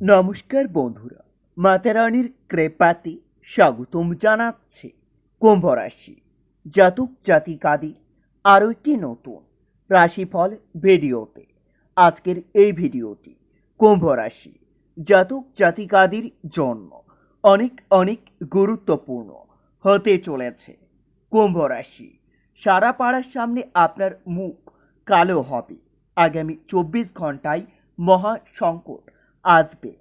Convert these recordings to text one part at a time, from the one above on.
নমস্কার বন্ধুরা, মাতারানির কৃপাতে স্বাগতম জানাচ্ছে কুম্ভ রাশি জাতক জাতিকাদি আরও একটি নতুন রাশিফল ভিডিওতে। আজকের এই ভিডিওটি কুম্ভ রাশি জাতক জাতিকাদির জন্য অনেক অনেক গুরুত্বপূর্ণ হতে চলেছে। কুম্ভ রাশি সারা পাড়ার সামনে আপনার মুখ কালো হবে। আগামী চব্বিশ ঘন্টায় মহা সংকট আসবে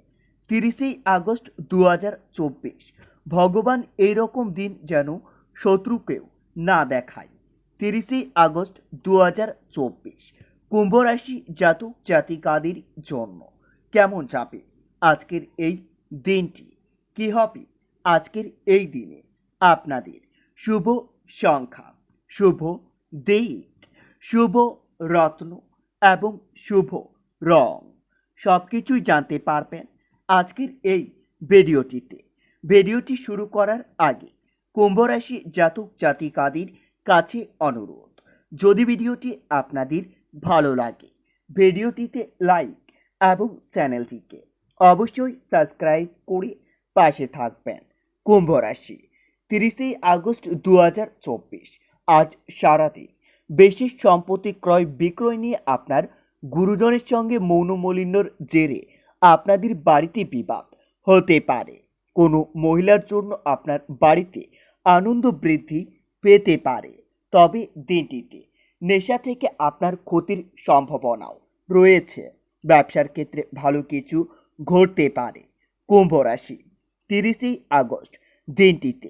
তিরিশে আগস্ট দু হাজার চব্বিশ। ভগবান এইরকম দিন যেন শত্রুকেও না দেখায়। তিরিশে আগস্ট দু হাজার চব্বিশ, কুম্ভ রাশি জাতক জাতিকাদের জন্য কেমন যাবে আজকের এই দিনটি? কি হবে আজকের এই দিনে? আপনাদের শুভ সংখ্যা, শুভ দিক, শুভ রত্ন এবং শুভ রং। সব কিছুই জানতে পারবেন আজকের এই ভিডিওটিতে। ভিডিওটি শুরু করার আগে কুম্ভ রাশি জাতক জাতিকাদের কাছে অনুরোধ, যদি ভিডিওটি আপনাদের ভালো লাগে, ভিডিওটিতে লাইক এবং চ্যানেলটিকে অবশ্যই সাবস্ক্রাইব করে পাশে থাকবেন। কুম্ভ রাশি তিরিশে আগস্ট দু হাজার চব্বিশ, আজ সারাদিন বিশেষ সম্পত্তি ক্রয় বিক্রয় নিয়ে আপনার গুরুজনের সঙ্গে মৌনমলিন্যর জেরে আপনাদের বাড়িতে বিবাদ হতে পারে। কোনো মহিলার জন্য আপনার বাড়িতে আনন্দ বৃদ্ধি পেতে পারে। তবে দিনটিতে নেশা থেকে আপনার ক্ষতির সম্ভাবনাও রয়েছে। ব্যবসার ক্ষেত্রে ভালো কিছু ঘটতে পারে। কুম্ভ রাশি তিরিশে আগস্ট, দিনটিতে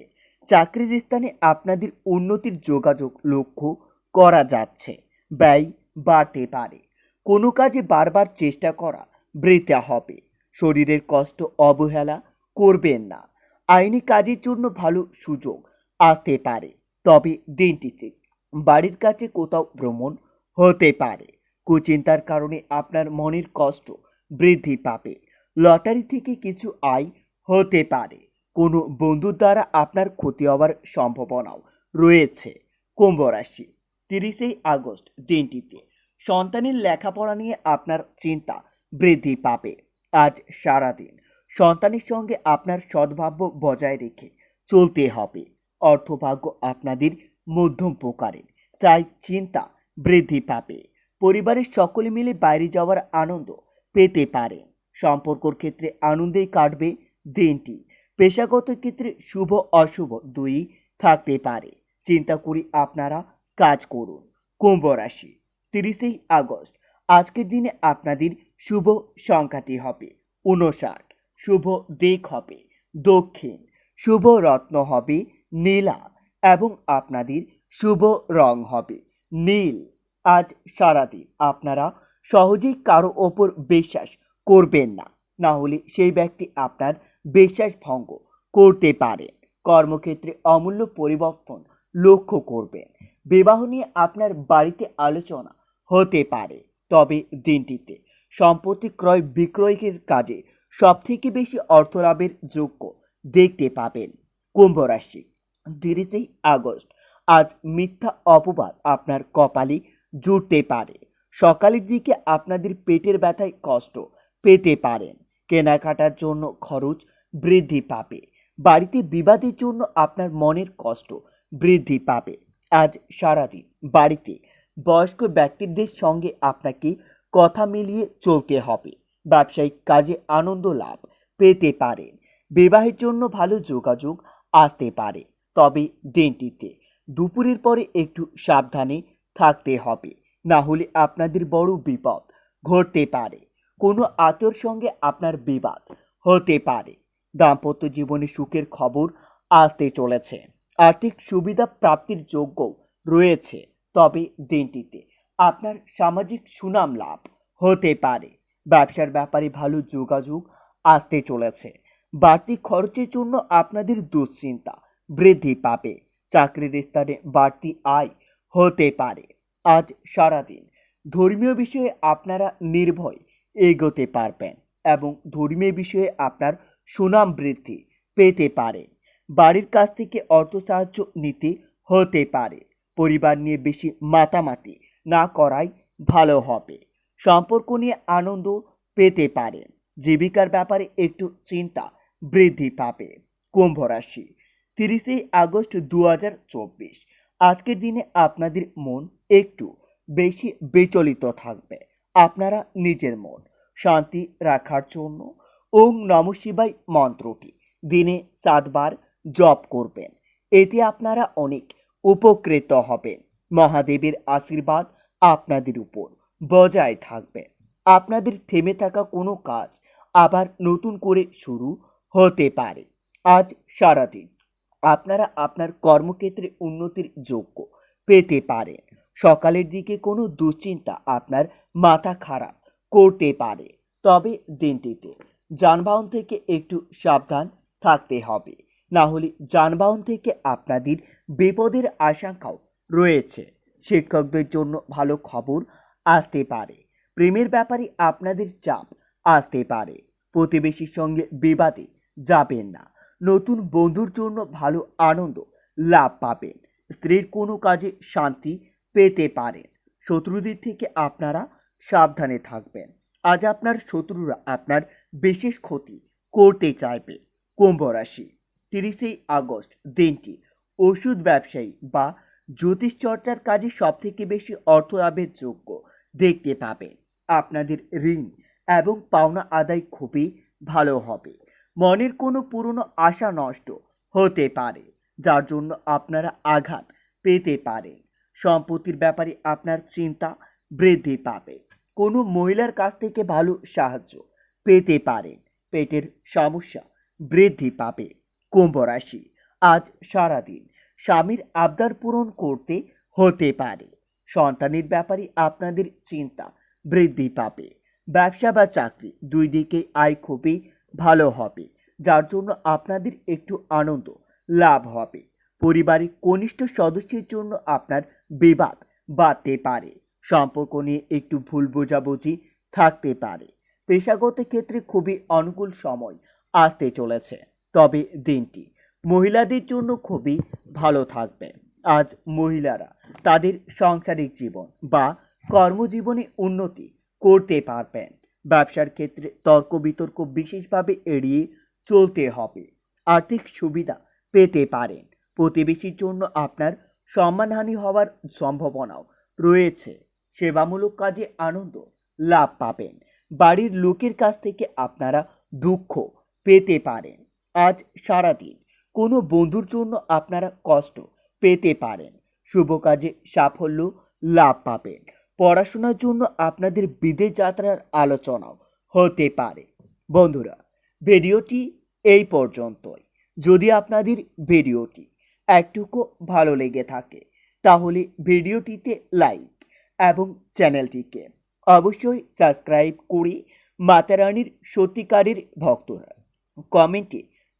চাকরির স্থানে আপনাদের উন্নতির যোগাযোগ লক্ষ্য করা যাচ্ছে। ব্যয় বাড়তে পারে। কোনো কাজে বারবার চেষ্টা করা বৃথা হবে। শরীরের কষ্ট অবহেলা করবেন না। আইনি কাজের জন্য ভালো সুযোগ আসতে পারে। তবে দিনটিতে বাড়ির কাছে কোথাও ভ্রমণ হতে পারে। কুচিন্তার কারণে আপনার মনের কষ্ট বৃদ্ধি পাবে। লটারি থেকে কিছু আয় হতে পারে। কোনো বন্ধুর দ্বারা আপনার ক্ষতি হওয়ার সম্ভাবনাও রয়েছে। কুম্ভ রাশি, তিরিশে আগস্ট দিনটিতে। সন্তানের লেখাপড়া নিয়ে আপনার চিন্তা বৃদ্ধি পাবে। আজ সারাদিন সন্তানের সঙ্গে আপনার সদ্ভাব্য বজায় রেখে চলতে হবে। অর্থভাগ্য আপনাদের মধ্যম প্রকারের, তাই চিন্তা বৃদ্ধি পাবে। পরিবারের সকলে মিলে বাইরে যাওয়ার আনন্দ পেতে পারেন। সম্পর্কর ক্ষেত্রে আনন্দেই কাটবে দিনটি। পেশাগত ক্ষেত্রে শুভ, অশুভ দুই থাকতে পারে। চিন্তা করি আপনারা কাজ করুন। কুম্ভ রাশি তিরিশে আগস্ট। আজকের দিনে আপনাদের শুভ সংখ্যাটি হবে উনষাট শুভ দিক হবে দক্ষিণ। শুভ রত্ন হবে নীলা এবং আপনাদের শুভ রং হবে নীল। আজ সারাদিন আপনারা সহজেই কারও ওপর বিশ্বাস করবেন না। না হলে সেই ব্যক্তি আপনার বিশ্বাস ভঙ্গ করতে পারে। কর্মক্ষেত্রে অমূল্য পরিবর্তন লক্ষ্য করবেন। বিবাহ নিয়ে আপনার বাড়িতে আলোচনা হতে পারে। তবে দিনটিতে সম্পত্তি ক্রয় বিক্রয়ের কাজে সবথেকে বেশি অর্থ লাভের যোগ্য দেখতে পাবেন কুম্ভ রাশি তিরিশে আগস্ট। আজ মিথ্যা অপবাদ আপনার কপালে জুটতে পারে। সকালের দিকে আপনাদের পেটের ব্যথায় কষ্ট পেতে পারেন। কেনাকাটার জন্য খরচ বৃদ্ধি পাবে। বাড়িতে বিবাদের জন্য আপনার মনের কষ্ট বৃদ্ধি পাবে। আজ সারাদিন বাড়িতে বয়স্ক ব্যক্তিদের সঙ্গে আপনাকে কথা মিলিয়ে চলতে হবে। ব্যবসায়িক কাজে আনন্দ লাভ পেতে পারেন। বিবাহের জন্য ভালো যোগাযোগ আসতে পারে। তবে দিনটিতে দুপুরের পরে একটু সাবধানে থাকতে হবে। না হলে আপনাদের বড় বিপদ ঘটতে পারে। কোনো আত্মীয়র সঙ্গে আপনার বিবাদ হতে পারে। দাম্পত্য জীবনে সুখের খবর আসতে চলেছে। আর্থিক সুবিধা প্রাপ্তির যোগ্য রয়েছে। তবে দিনটিতে আপনার সামাজিক সুনাম লাভ হতে পারে। ব্যবসার ব্যাপারে ভালো যোগাযোগ আসতে চলেছে। বাড়তি খরচের জন্য আপনাদের দুশ্চিন্তা বৃদ্ধি পাবে। চাকরির স্থানে বাড়তি আয় হতে পারে। আজ সারাদিন ধর্মীয় বিষয়ে আপনারা নির্ভয় এগোতে পারবেন এবং ধর্মীয় বিষয়ে আপনার সুনাম বৃদ্ধি পেতে পারেন বাড়ির কাছ থেকে অর্থ সাহায্য নিতে হতে পারে। পরিবার নিয়ে বেশি মাতামাতি না করাই ভালো হবে। সম্পর্ক নিয়ে আনন্দ পেতে পারেন জীবিকার ব্যাপারে একটু চিন্তা বৃদ্ধি পাবে কুম্ভ রাশি। তিরিশে আগস্ট দু হাজার চব্বিশ। আজকের দিনে আপনাদের মন একটু বেশি বিচলিত থাকবে। আপনারা নিজের মন শান্তি রাখার জন্য ওং নম শিবাই মন্ত্রটি দিনে সাতবার জপ করবেন। এতে আপনারা অনেক উপকৃত হবেন মহাদেবের আশীর্বাদ আপনাদের উপর বজায় থাকবে। আপনাদের থেমে থাকা কোনো কাজ আবার নতুন করে শুরু হতে পারে। আজ সারাদিন আপনারা আপনার কর্মক্ষেত্রে উন্নতির যোগ্য পেতে পারেন। সকালের দিকে কোনো দুশ্চিন্তা আপনার মাথা খারাপ করতে পারে। তবে দিনটিতে যানবাহন থেকে একটু সাবধান থাকতে হবে। না হলে যানবাহন থেকে আপনাদের বিপদের আশঙ্কাও রয়েছে। শিক্ষকদের জন্য ভালো খবর আসতে পারে। প্রেমের ব্যাপারে আপনাদের চাপ আসতে পারে। প্রতিবেশীর সঙ্গে বিবাদে যাবেন না। নতুন বন্ধুর জন্য ভালো আনন্দ লাভ পাবেন। স্ত্রীর কোনো কাজে শান্তি পেতে পারেন। শত্রুদের থেকে আপনারা সাবধানে থাকবেন। আজ আপনার শত্রুরা আপনার বিশেষ ক্ষতি করতে চাইবে। কুম্ভ রাশি। তিরিশে আগস্ট দিনটি। ওষুধ ব্যবসায়ী বা জ্যোতিষ চর্চার কাজে সব থেকে বেশি অর্থ লাভের যোগ্য দেখতে পাবেন। আপনাদের ঋণ এবং পাওনা আদায় খুবই ভালো হবে। মনের কোনো পুরনো আশা নষ্ট হতে পারে, যার জন্য আপনারা আঘাত পেতে পারেন। সম্পত্তির ব্যাপারে আপনার চিন্তা বৃদ্ধি পাবে। কোনো মহিলার কাছ থেকে ভালো সাহায্য পেতে পারেন। পেটের সমস্যা বৃদ্ধি পাবে। কুম্ভ রাশি। আজ সারাদিন স্বামীর আবদার পূরণ করতে হতে পারে। সন্তানের ব্যাপারে আপনাদের চিন্তা বৃদ্ধি পাবে। ব্যবসা বা চাকরি দুই দিকে আয় খুবই ভালো হবে, যার জন্য আপনাদের একটু আনন্দ লাভ হবে। পরিবারের কনিষ্ঠ সদস্যের জন্য আপনার বিবাদ বাড়তে পারে। সম্পর্ক নিয়ে একটু ভুল বোঝাবুঝি থাকতে পারে। পেশাগত ক্ষেত্রে খুবই অনুকূল সময় আসতে চলেছে। তবে দিনটি। মহিলাদের জন্য খুবই ভালো থাকবে। আজ মহিলারা তাদের সাংসারিক জীবন বা কর্মজীবনে উন্নতি করতে পারবেন। ব্যবসার ক্ষেত্রে তর্ক বিতর্ক বিশেষভাবে এড়িয়ে চলতে হবে। আর্থিক সুবিধা পেতে পারেন। প্রতিবেশীর জন্য আপনার সম্মানহানি হওয়ার সম্ভাবনাও রয়েছে। সেবামূলক কাজে আনন্দ লাভ পাবেন। বাড়ির লোকের কাছ থেকে আপনারা দুঃখ পেতে পারেন। আজ সারাদিন। কোনো বন্ধুর জন্য আপনারা কষ্ট পেতে পারেন। শুভ কাজে সাফল্য লাভ পাবেন। পড়াশোনার জন্য আপনাদের বিদেশ যাত্রার আলোচনাও হতে পারে। বন্ধুরা, ভিডিওটি এই পর্যন্তই। যদি আপনাদের ভিডিওটি একটুকু ভালো লেগে থাকে, তাহলে ভিডিওটিতে লাইক এবং চ্যানেলটিকে অবশ্যই সাবস্ক্রাইব করে মাতারানির সত্যিকারের ভক্তরা কমেন্টে